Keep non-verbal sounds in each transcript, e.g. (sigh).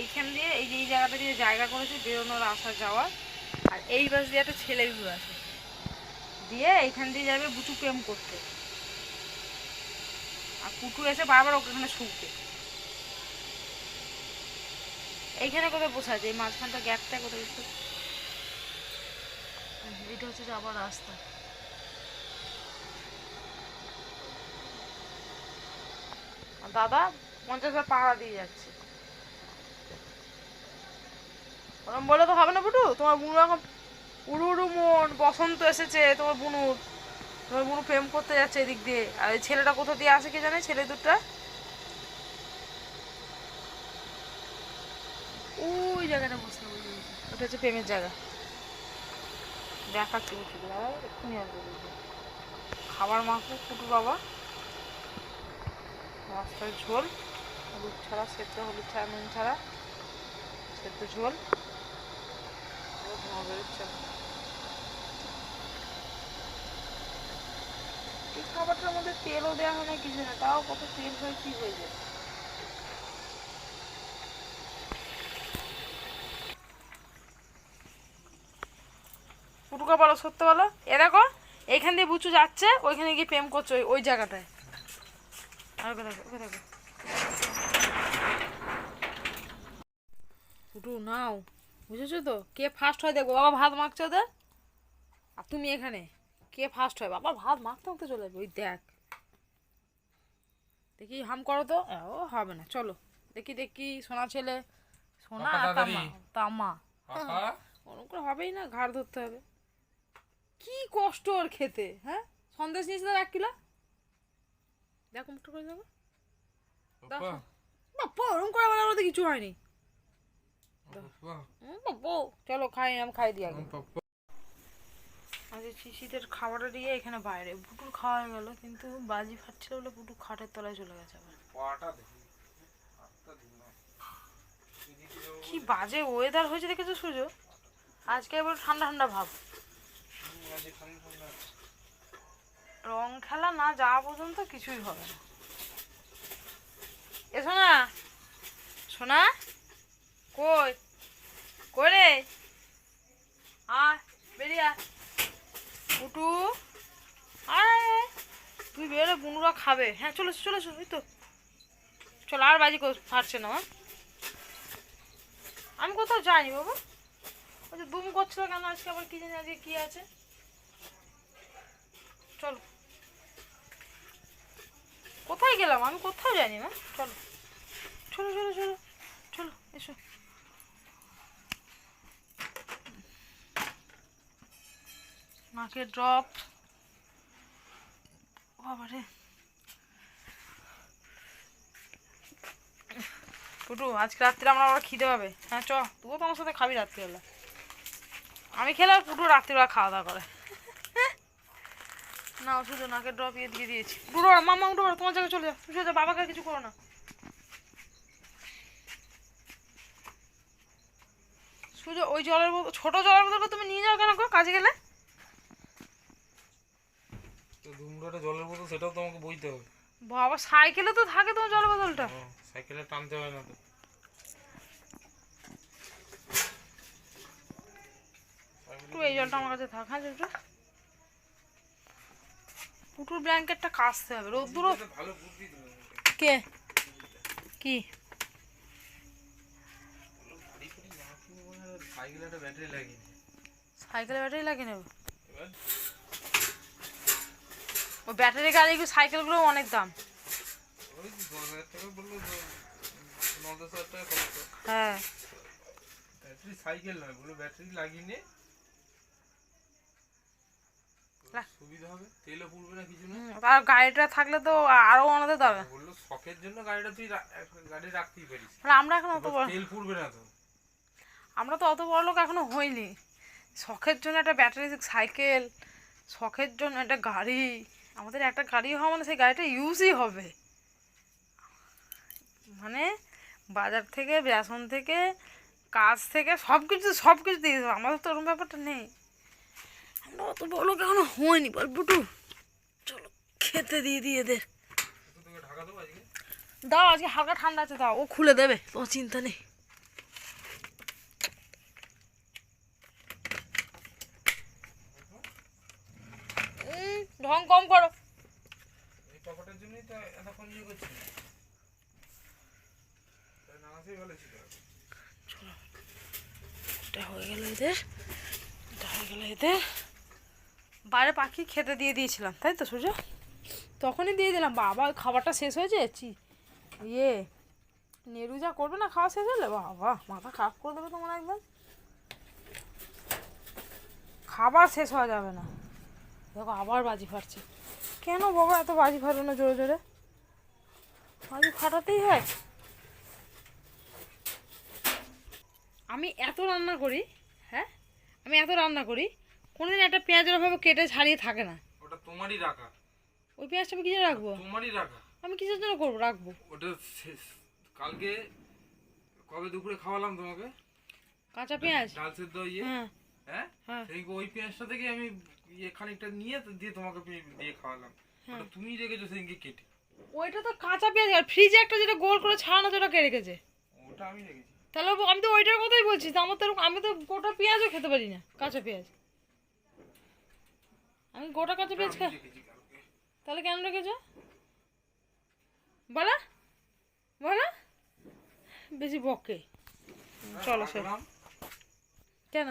এইখান দিয়ে এই যে এই জায়গাটা দিয়ে জায়গা করেছে বেরোনোর আসা যাওয়ার আর এই বাস দিয়ে একটা ছেলে বিহু আছে। দিয়ে এইখান দিয়ে যাবে বুচু প্রেম করতে। আর পুটু এসে বারবার ওখানে শুকবে এইখানে কোথায় বসে আছে? এই মাঝখানটা গ্যাপটা কোথায় এটা হচ্ছে যাবার রাস্তা। দাদা পঞ্চাশ হাজার পাহাড়া দিয়ে যাচ্ছে। ওরম বলে তো হবে না বুটু? তোমার বুনু এখন উড়ু উড়ু মন বসন্ত এসেছে তোমার বুনুর তোমার বুনু প্রেম করতে যাচ্ছে এদিক দিয়ে। আর এই ছেলেটা কোথা দিয়ে আসে কে জানে ছেলে দুটা ওই জায়গাটা পারছি ওটা হচ্ছে প্রেমের জায়গা। দেখাচ্ছি এক্ষুনি। খাবার মাখবো কুটু বাবা। মাছটার ঝোল হলুদ ছাড়া সেদ্ধ হলুদ ছাড়া নুন ছাড়া সেদ্ধ ঝোল। বেরোচ্ছে না। এই খাবারটার মধ্যে তেলও দেওয়া হয় না, কিছু না। তাও কত তেল হয়ে, কি হয়ে যায়? বলো, সত্য বলো? এ দেখো, এইখান দিয়ে বুচু যাচ্ছে, ওইখানে গিয়ে প্রেম করছে ওই ওই জায়গাটায়। আর ওকে দেখো ওকে দেখো। নাও। বুঝেছ তো? কে ফার্স্ট হয় দেখব। বাবা ভাত মাখছে ওদের? আর তুমি এখানে? কে ফার্স্ট হয়? বাবা ভাত মাখতে মাখতে চলে যাবে। ওই দেখ। দেখি হাম করো তো। ও হবে না। চলো। দেখি দেখি সোনা ছেলে। সোনা। তামা। তামা। ওরকম (laughs) করে হবেই না। ঘাড় ধরতে হবে। কি কষ্ট ওর খেতে হ্যাঁ? সন্দেশ নিয়েছিল এক কিলো? দেখো মুখটা করে দেখো। পাপা বাপ্পা ওরকম করে বলার মধ্যে কিছু হয়নি। চলো খাই আমি খাই দিই আগে। আজকে শিশিদের খাবারটা দিয়ে এখানে বাইরে। পুটুর খাওয়া হয়ে গেল কিন্তু বাজি ফাটছিল বলে পুটু খাটের তলায় চলে গেছে আবার। কি বাজে ওয়েদার হয়েছে দেখেছ সুজো আজকে এবার ঠান্ডা ঠান্ডা ভাব। রং খেলা না যাওয়া পর্যন্ত কিছুই হবে না। এ শোনা শোনা কই? কই রে আয়। বেরিয়ে পুটু আয় তুই বেরো বুনুরা খাবে। হ্যাঁ চলে চলে এই তো। চলো, আর বাজি কর ফাটছে না মা। আমি কোথাও যাইনি, বাবা। ওই যে দুম করছিল কেন আজকে, আবার কি জানি আজকে কি আছে। চলো। কোথায় গেলাম? আমি কোথাও যাইনি না চলো। চলো চলো চলো। চলো, এসো। নাকে ড্রপ বাবারে। টুটু আজকে রাত্রে আমরা আবার খিদে পাবে। হ্যাঁ চ, তুইও তো আমার সাথে খাবি রাত্রিবেলা। আমি খেলে আর পুটু রাত্রিবেলা খাওয়া দাওয়া করে। না শুধু নাকের ড্রপ ইয়ে দিয়ে দিয়েছি। উঠো মামা উঠো পারো তোমার জায়গায় চলে যাও যাও বাবাকে কিছু করো না। সুজো ওই জলের বোতল, ছোট জলের বোতলটা তুমি নিয়ে যাও কেন কাজে গেলে? দুমড়াটা জলের বোতল সেটাও তোমাকে বইতে হবে। বাবা সাইকেলে তো থাকে তোমার জলের বোতলটা। সাইকেলে টানতে হয় না তো। একটু এই জলটা আমার কাছে থাক হ্যাঁ একটু পুটুর ব্ল্যাঙ্কেটটা কাচতে হবে। তুমি কে? কি? না সাইকেলে ব্যাটারি লাগিয়ে নে। সাইকেলে ব্যাটারি লাগিয়ে নেবে। এবার ও ব্যাটারি গাড়িগুলো সাইকেলগুলো অনেক দাম। হ্যাঁ। ব্যাটারি সাইকেল নয় ব্যাটারি লাগিয়ে নে। সুবিধা হবে তেলও পুড়বে না কিছু না। আর গাড়িটা থাকলে তো আরও দরকার বলল শখের জন্য গাড়িটা তুই গাড়ি রাখতেই পারিস। আমরা এখন অত বড় তেল পুড়বে না তো। আমরা তো অত বড় লোক এখনও হইনি। শখের জন্য একটা ব্যাটারি সাইকেল শখের জন্য একটা গাড়ি। আমাদের একটা গাড়ি হওয়া মানে সেই গাড়িটা ইউজই হবে। মানে বাজার থেকে বেসন থেকে, কাজ থেকে সব কিছু সব কিছু দিয়ে দেবো। আমাদের তো ওরকম ব্যাপারটা নেই। আমরা অত বলো এখনও হয়নি বল, বুটু। চলো, খেতে দিয়ে দিয়ে আজকে দাও, আজকে হালকা ঠান্ডা আছে, দাও। ও খুলে দেবে, তোমার চিন্তা নেই। ঢং কম করো। এই পকেটের জন্যই তো এতক্ষণ ইয়ে করছি। নামাজই ভালো ছিল। এটা হয়ে গেল এদের। এটা হয়ে গেল এদের। বাইরে পাখি খেতে দিয়ে দিয়েছিলাম তাই তো সূর্য? তখনই দিয়ে দিলাম। বাবা খাবারটা শেষ হয়েছে? চি ইয়ে নেরু যা করবে না খাওয়া শেষ হলে? বাবা মাথা খারাপ করে দেবে তোমার একদম। খাবার শেষ হওয়া যাবে না। দেখো আবার বাজি ফাটছে। কেন বাবা এত বাজি ফাটো না জোরে জোরে? বাজি ফাটাতেই হয়। আমি এত রান্না করি হ্যাঁ? আমি এত রান্না করি কোনোদিন একটা পেঁয়াজ ওভাবে কেটে ছাড়িয়ে থাকে না। ওটা তোমারই রাখা। ওই পেঁয়াজটা আমি কিসে রাখব? তোমারই রাখা। আমি কিসের জন্য করব? রাখব। ওটা শেষ কালকে কবে দুপুরে খাওয়ালাম তোমাকে? কাঁচা পেঁয়াজ? ডাল সেদ্ধ ইয়ে? হ্যাঁ। হ্যাঁ? হ্যাঁ। সেই ওই পেঁয়াজটা থেকে আমি ইয়ে খানিকটা নিয়ে দিয়ে তোমাকে দিয়ে খাওয়ালাম। হ্যাঁ। তুমি রেখেছো সেদিনকে কেটে। ওইটা তো কাঁচা পেঁয়াজ আর ফ্রিজে একটা যেটা গোল করে ছাড়ানো ওটা কে রেখেছে। ওটা আমি রেখেছি। তাহলে আমি তো ওইটার কথাই বলছি তো আমার তো আমি তো গোটা পেঁয়াজও খেতে পারি না কাঁচা পেঁয়াজ। আমি গোটা কাঁচা পেঁয়াজ খা আমি রেখেছি কালকে। তাহলে কেন রেখেছো? বলা। বলা। বেশি বকে। চলো সে কেন?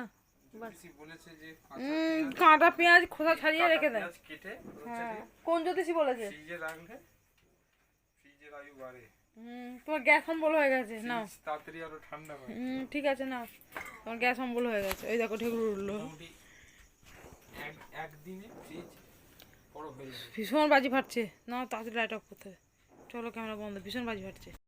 কাঁটা পেঁয়াজ খোসা ছাড়িয়ে রেখে দেয়? হ্যাঁ কোন জ্যোতিষী বলেছে? তোমার গ্যাস অম্বল হয়ে গেছে নাও। তাড়াতাড়ি আরও ঠান্ডা হুম ঠিক আছে নাও। তোমার গ্যাস অম্বল হয়ে গেছে। ওই দেখো ঠেকুর উঠল। একদিনে ভীষণ বাজি ফাটছে। না তাড়াতাড়ি লাইট অফ করতে। চলো ক্যামেরা বন্ধ। ভীষণ বাজি ফাটছে।